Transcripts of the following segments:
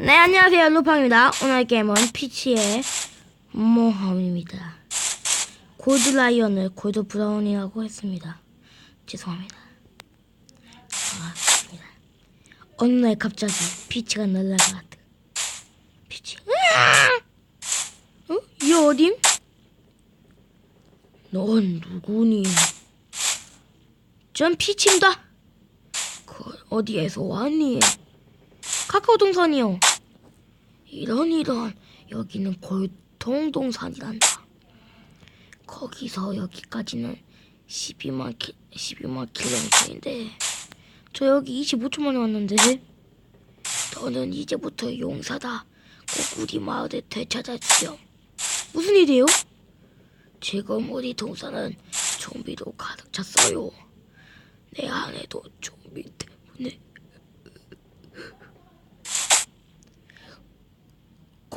네, 안녕하세요. 루팡입니다. 오늘 게임은 피치의 모험입니다. 골드 라이언을 골드 브라운이라고 했습니다. 죄송합니다. 반갑습니다. 어느 날 갑자기 피치가 날아갔다. 피치. 어? 이 어딘? 넌 누구니? 전 피치입니다. 그 어디에서 왔니? 카카오 동산이요. 이런 이런 여기는 골통 동산이란다. 거기서 여기까지는 12만 키 12만 킬로미터인데 저 여기 25초 만에 왔는데 너는 이제부터 용사다. 꼭 우리 마을에 되찾아주렴. 무슨 일이에요? 지금 우리 동산은 좀비로 가득 찼어요. 내 안에도 좀비 때문에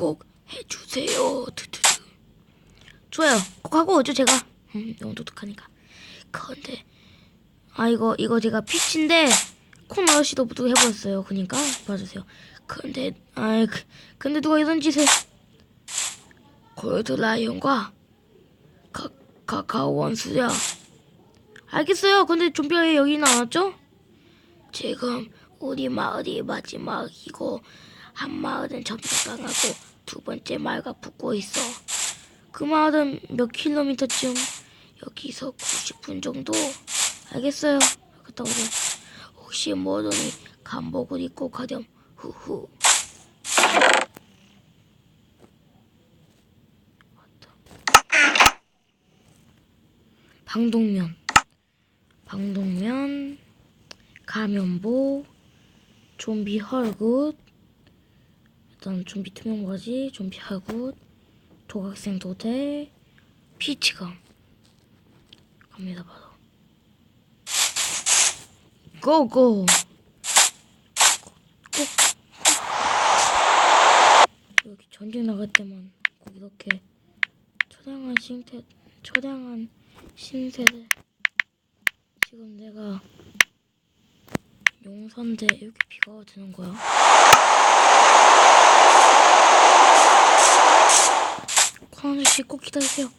꼭 해주세요. 투투투. 좋아요. 꼭 하고 오죠 제가. 음, 너무 독특하니까. 그런데 아 이거 이거 제가 피치인데 콘 아저씨도 모두 해보았어요. 그러니까 봐주세요. 근데 아 그, 근데 누가 이런 짓을 골드 라이온과 카 카카오 원수야. 알겠어요. 근데 좀비가 왜 여기 나왔죠? 지금 우리 마을이 마지막이고 한 마을은 점수가 강하고 두 번째 마을가 붙고 있어. 그 마을은 몇 킬로미터쯤? 여기서 90분 정도? 알겠어요. 갔다 오세요. 혹시 모르니 간복을 입고 가렴. 후후. 방독면. 방독면. 가면복. 좀비 헐굿. 일단 좀비 투명바지, 좀비 할굿, 도각생 도대, 피치감. 갑니다 바로. 고고. 꼭, 여기 전쟁 나갈 때만 꼭 이렇게 처량한 신태, 처량한 신세대. 지금 내가 용선대 이렇게 비가 드는 거야. 광수 씨꼭 기다리세요.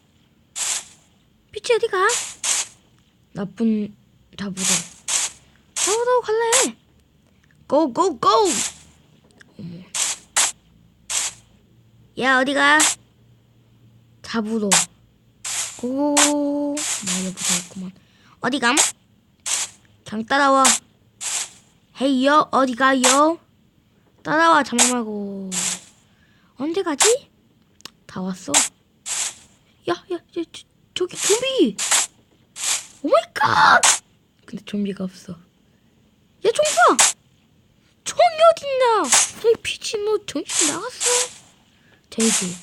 피치 어디 가? 나쁜 잡으러. 잡으러 갈래. 고고고. 어머. 야 어디 가? 잡으러. 고고. 말을 못하겠구만. 어디 감? 그냥 따라와. 헤이요 어디 가요? 따라와 잠만 말고. 언제 가지? 다 왔어. 야, 야, 야, 저, 저기 좀비! 오 마이 갓! 근데 좀비가 없어. 야, 총 쏴! 총이 어딨냐? 저기 피치 너 정신 나갔어? 돼지.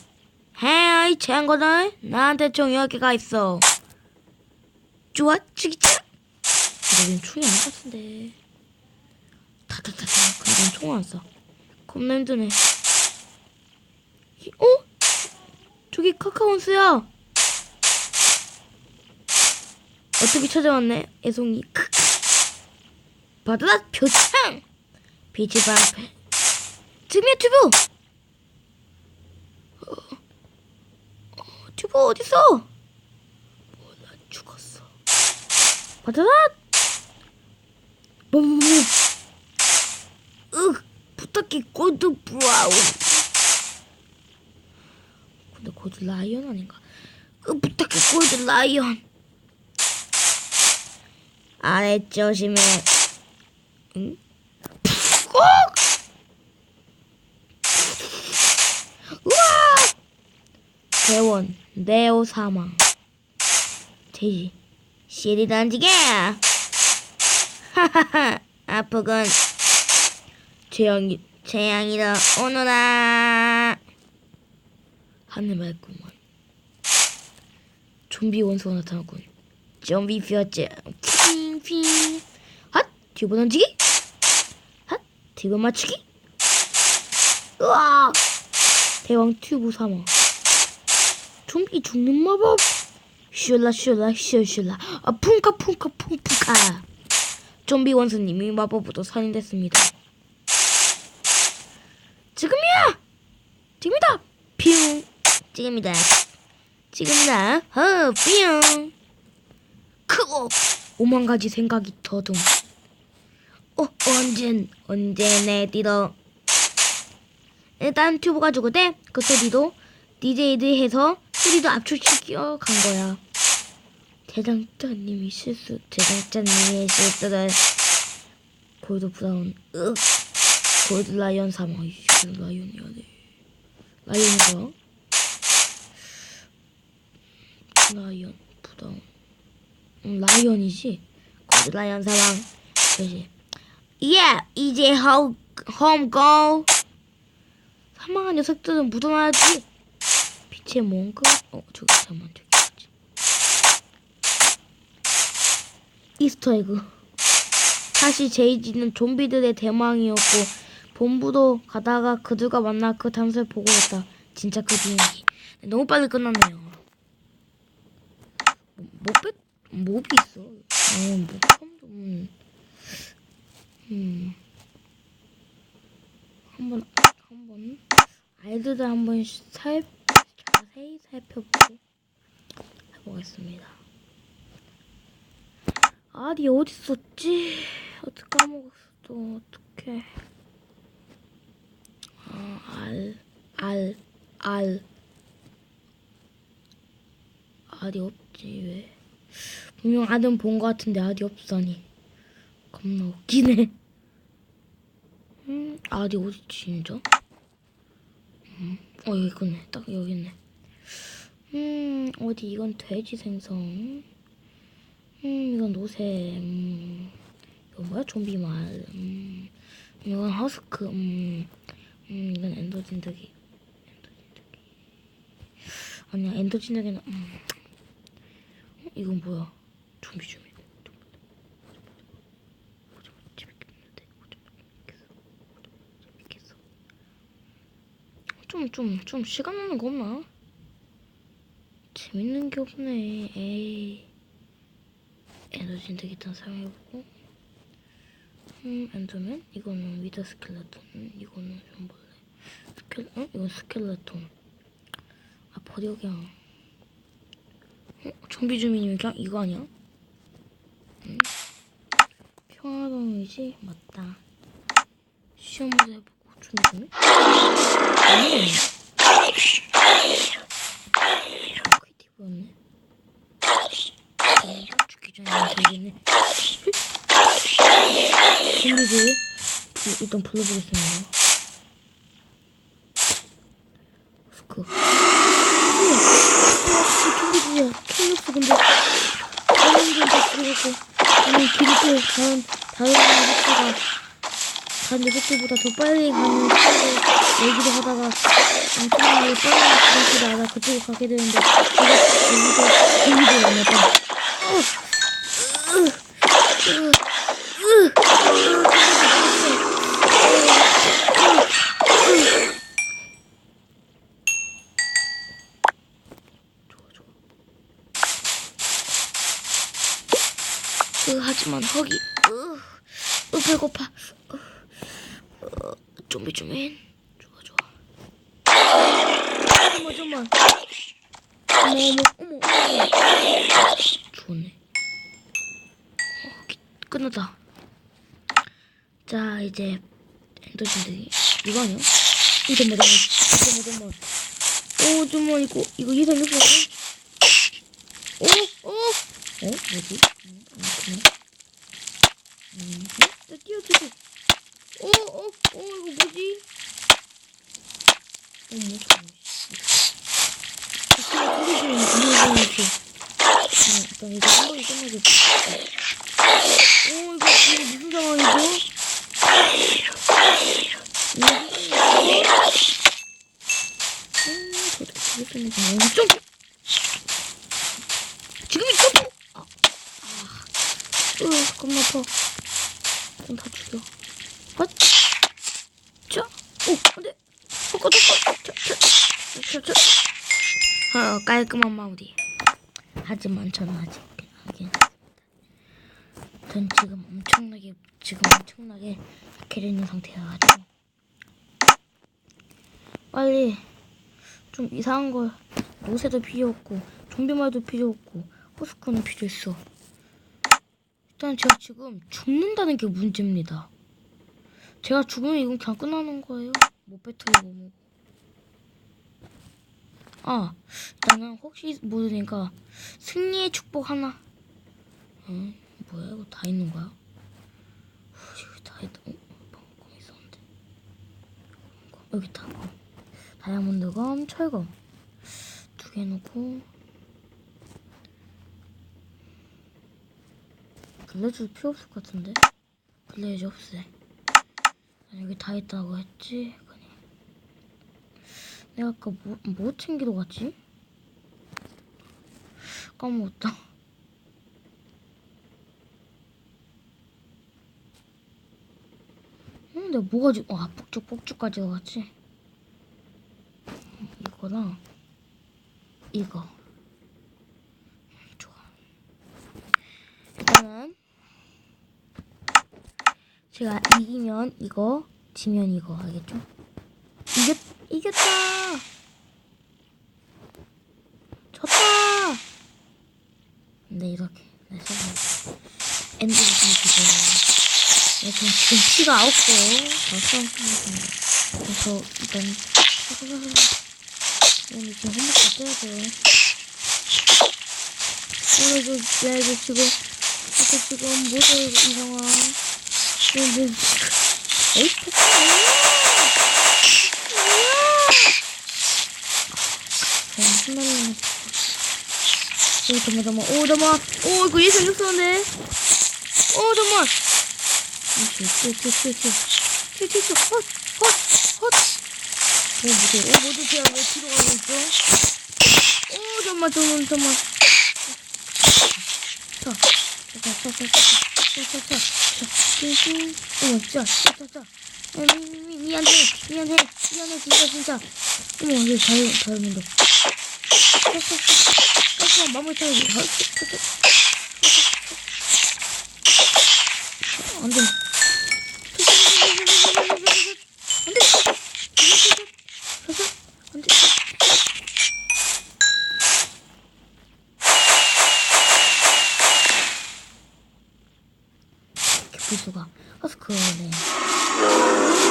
헤이, 친구들. 나한테 총 여기 가 있어. 좋아, 죽이자! 근데 총이 것 같은데. 타타타타. 근데 난 총을 안 쏴. 겁나 힘드네. 이- 어? 저기 카카오스야. 어떻게 찾아왔네? 애송이. 받아라 표창. 비치 방패. 지금이야 튜브. 어, 어, 튜브 어딨어? 몰라 죽었어. 받아라. 뭐뭐뭐. 으 부탁해 골드 브라운. 골드 라이언 아닌가? 으, 부탁해 골드 라이언. 아래 조심해. 응? 꼭! 우와! 대원 네오 사망. 돼지 실이 던지게. 하하하 아프군. 재앙이 재앙이다 오너라. 하늘 맑구만. 좀비 원수가 나타났군. 좀비 피었지. 핑핑. 핫! 튜브 던지기. 핫! 튜브 맞추기. 으아! 대왕 튜브 삼아. 좀비 죽는 마법. 슐라 슐라 슐슐라. 아 쿵카 쿵카 쿵쿵카. 좀비 원수님이 마법으로 살인됐습니다. 지금이야! 지금이다! 뿅! 지금이다. 지금이다. 어, 뿅! 크고! 오만 가지 생각이 더듬. 어, 언젠, 언제 내 뒤로. 일단 튜브 가지고 돼. 그 소리도 DJ들 해서 소리도 압축시켜 간 거야. 대장자님이 실수, 대장자님의 실수를. 골드 브라운, 윽. 골드 라이언 사망. 이씨, 라이언이야, 네. 라이언이 뭐야? 라이언, 브라운. 음, 라이언이지? 골드 라이언 사망. 그지? 예, 이제 고. 사망한 녀석들은 묻어놔야지. 빛의 뭔가? 어, 저기 잠만 저기 있지. 이스터 에그. 사실 제이지는 좀비들의 대망이었고 본부도 가다가 그들과 만나 그 단서를 보고 있다. 진짜 그 비행기. 너무 빨리 끝났네요. 뭐, 뭐 뺐, 몹이 있어. 어, 뭐 처음 좀. 음. 한 번 한 번 아이들을 한번 살 자세히 살펴보고 해보겠습니다. 어디 있었지? 어떻게 까먹었어? 또 어떻게? 아, 알, 알, 알. 알이 없지 왜? 분명 알은 본것 같은데 알이 없다니. 겁나 웃기네. 음, 알이 어딨지 진짜? 음, 어 여기 있네. 딱 여기 있네. 음, 어디 이건 돼지 생선. 음, 이건 노새. 음, 이건 뭐야? 좀비 말. 음, 이건 허스크. 음, 음 이건 엔더 진드기. 엔더 진드기. 아니야, 엔더 진드기는. 음. 어, 이건 뭐야? 좀비 좀비. 좀, 좀, 좀 시간 나는 거 없나? 재밌는 게 없네. 에이. 에너지 되겠다는 사용해보고. 음, 엔더맨? 이거는 위더 스켈레톤. 음, 이거는 좀 볼래. 스켈, 어? 이건 스켈레톤. 아, 버려, 그냥. 어? 좀비 주민이면 그냥 이거 아니야? 음. 평화동이지? 맞다. 시험 문제 해보고 좀비 주민? 아니. 크리티브였네. 어, 죽기 전에 되겠네. 좀비들 불- 일단 불러보겠습니다. 스크. 좀비들이야. 킬렸어 근데. 다른 분들 죽여갖고 아니 또 다른 다른 녀석들가 다른 녀석들보다 더 빨리 가는 속도로 얘기를 하다가 엄청나게 빨리 길을 알아 그쪽으로 가게 되는데 여기서 좀비들 만났다. 으, 하지만 허기. 으, 으 배고파. 좀비 좀비 좋아 좋아. 잠깐만 잠깐만 어머 어머 어머. 좋네. 어, 기- 끝났다. 자 이제 엔더 진드기. 이거 아니야? 이 잠깐만 잠깐만 잠깐만 오 잠깐만 이거. 이거 이상 이거 오, 오, 어? 뭐지? 음, 아무튼. 음, 나 뛰어, 뛰어. 오, 오, 오, 이거 뭐지? 어, 뭐, 저, 소리 지르는 비밀번호 있어. 어, 일단 이거 한 번에 끝내줘. 오, 이거, 이거 무슨 상황이죠? 무슨 상황이죠? 음, 되게 끝내줘. 엄청 지금 있어! 아, 아, 으, 겁나 아파. 좀다 죽여. 헛! 자, 오, 안 돼. 자, 자, 자. 어, 깔끔한 마무리. 하지만 저는 아직 하긴 전 지금 엄청나게, 지금 엄청나게 약해져 있는 상태여가지고. 빨리 좀 이상한 걸 노새도 필요 없고 좀비말도 필요 없고 호스크는 필요 있어. 일단 제가 지금 죽는다는 게 문제입니다. 제가 죽으면 이건 그냥 끝나는 거예요. 못 뱉어요 뭐. 아, 나는 혹시 모르니까 승리의 축복 하나. 응, 뭐야 이거 다 있는 거야? 후, 이거 다 있다. 어, 방금 있었는데. 어, 여기. 어. 다이아몬드검, 철검 두 개 놓고 블레즈 필요 없을 것 같은데? 블레즈 없애. 아, 여기 다 있다고 했지? 그냥. 내가 아까 뭐, 뭐 챙기러 갔지? 까먹었다. 응, 내가 뭐 가지고, 아, 폭죽, 폭죽 가지고 갔지? 이거랑, 이거. 좋아. 일단은, 제가 이기면 이거, 지면 이거, 알겠죠? 이겼, 이겼다! 졌다! 네, 이렇게. 네, 손 엔드 좀 주세요. 네, 저 지금 피가 아홉 개. 벌써 끝났습니다. 그래서 일단, 지금 한번 다 떼야 돼. 오늘 저, 야, 이거 지금, 이거 지금 모두 이상 황. 근데, 에이, 폭탄 어, 신나네. 오, 잠깐만, 잠깐만. 오, 잠깐만. 오, 이거 예상 육수인데. 오, 잠깐만. 튀, 튀, 튀, 튀, 튀. 튀, 튀, 튀. 헛, 헛, 헛. 오, 뭐지? 오, 뭐지? 제가 왜 뒤로 가고 있어? 오, 잠깐만, 잠깐만, 잠깐만. 자, 자, 자, 자, 자, 자, 자, 자, 자, 짜짜짜 짜짜짜 어머 짜짜짜 미, 미안해 미안해 미안해 진짜 진짜 어머 얘 잘, 잘 먹는다 짜짜짜 짜짜 마무리 짜짜짜 안돼 ことがあそこで。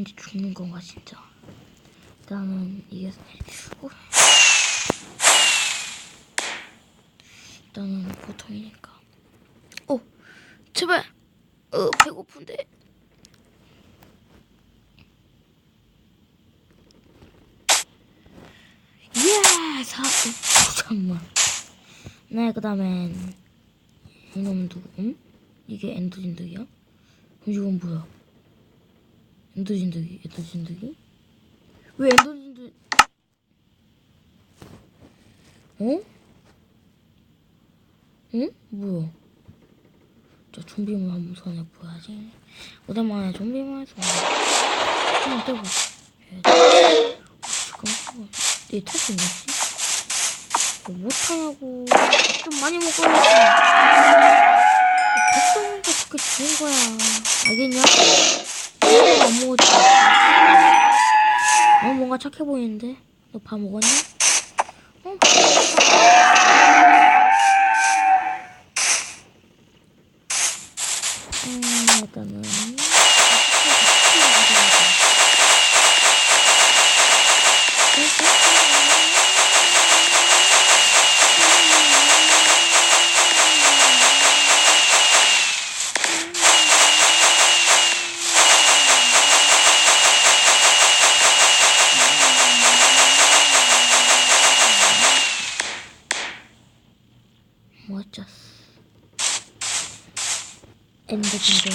이제 죽는 건가, 진짜. 일단은, 이게, 어. 일단은 보통이니까. 어, 제발. 어, 배고픈데. 예, 사, 어, 잠깐만. 네, 그 다음엔, 이놈 누구, 응? 이게 엔더진드기야? 그럼 이건 뭐야? 엔더 진드기, 엔더 진드기? 왜 엔더 진드, 어? 응? 뭐야? 저 좀비물 한번 손에 보야지. 오랜만에 좀비물 손에. 한번 떼고. 잠깐만. 내 탓이 뭐지? 뭐 못하냐고. 좀 많이 먹어야지. 백성인 게 그렇게 좋은 거야. 알겠냐? 이거 안 먹었지. 어, 뭔가 착해 보이는데? 너 밥 먹었냐? 어, 엔더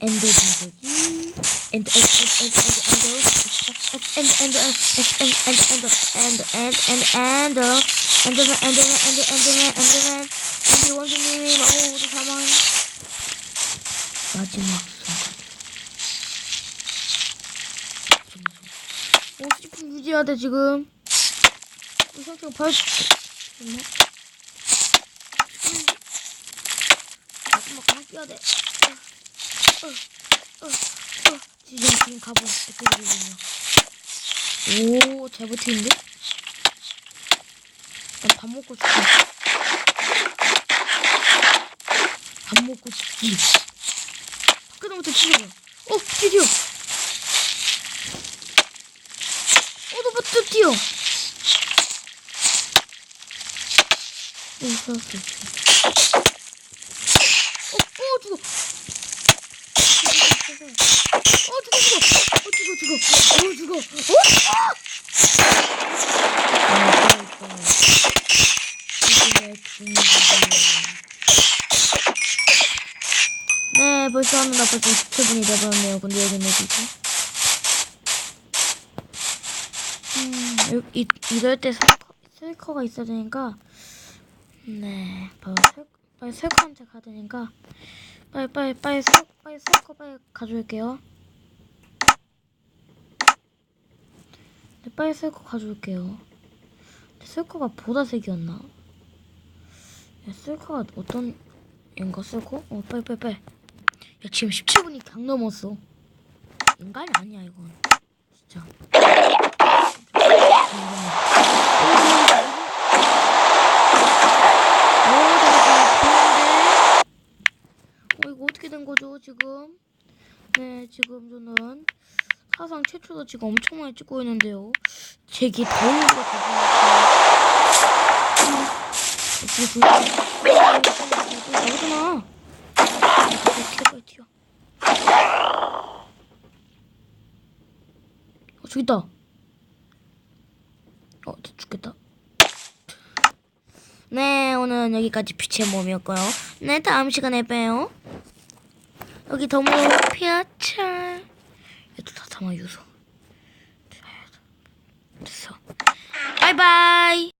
엔더 엔더 엔더맨 엔더맨 엔더 엔더맨 엔더맨 엔더 원수님이 모두 사망 마지막 순간 오 스티픈 유지해야 돼 지금 이 상태가 봐 야 됐네 마지막 하나 끼야 돼. 어, 어, 어, 어. 지금 지금 가보. 오, 잘 버티는데? 나밥 먹고 싶어. 밥 먹고 싶지. 밖에서부터 치려고. 어, 드디어. 어, 너부터 뛰어. 오, 살았어. 죽어. 어, 죽어, 죽어. 어, 죽어, 죽어. 어, 죽어. 어, 아! 네, 벌써 나 벌써 27분이 돼버렸네요. 근데 여기는 어디지? 음, 이, 이럴 때 슬커, 슬커가 있어야 되니까, 네, 바로 슬, 빨리 슬커한테 가야 되니까, 빨리 빨리 빨리 설 빨리 설거 빨리 가져올게요. 네, 빨리 설거 가져올게요. 설거가 보라색이었나? 야, 설거가 어떤 인가 설거? 어 빨리 빨리 빨리. 야 지금 17분이 강 넘었어. 인간이 아니야 이건. 진짜. 어, 이거 어떻게 된 거죠, 지금? 네, 지금 저는 사상 최초로 지금 엄청 많이 찍고 있는데요. 제게 더운 거 같아서. 나오잖아. 튀어, 빨리 튀어. 어, 저기 있다. 어, 저 죽겠다. 네, 오늘은 여기까지 빛의 몸이었고요. 네, 다음 시간에 봬요. 여기 덤으로 피아철 얘도 다 담아 유소 됐어. 바이바이.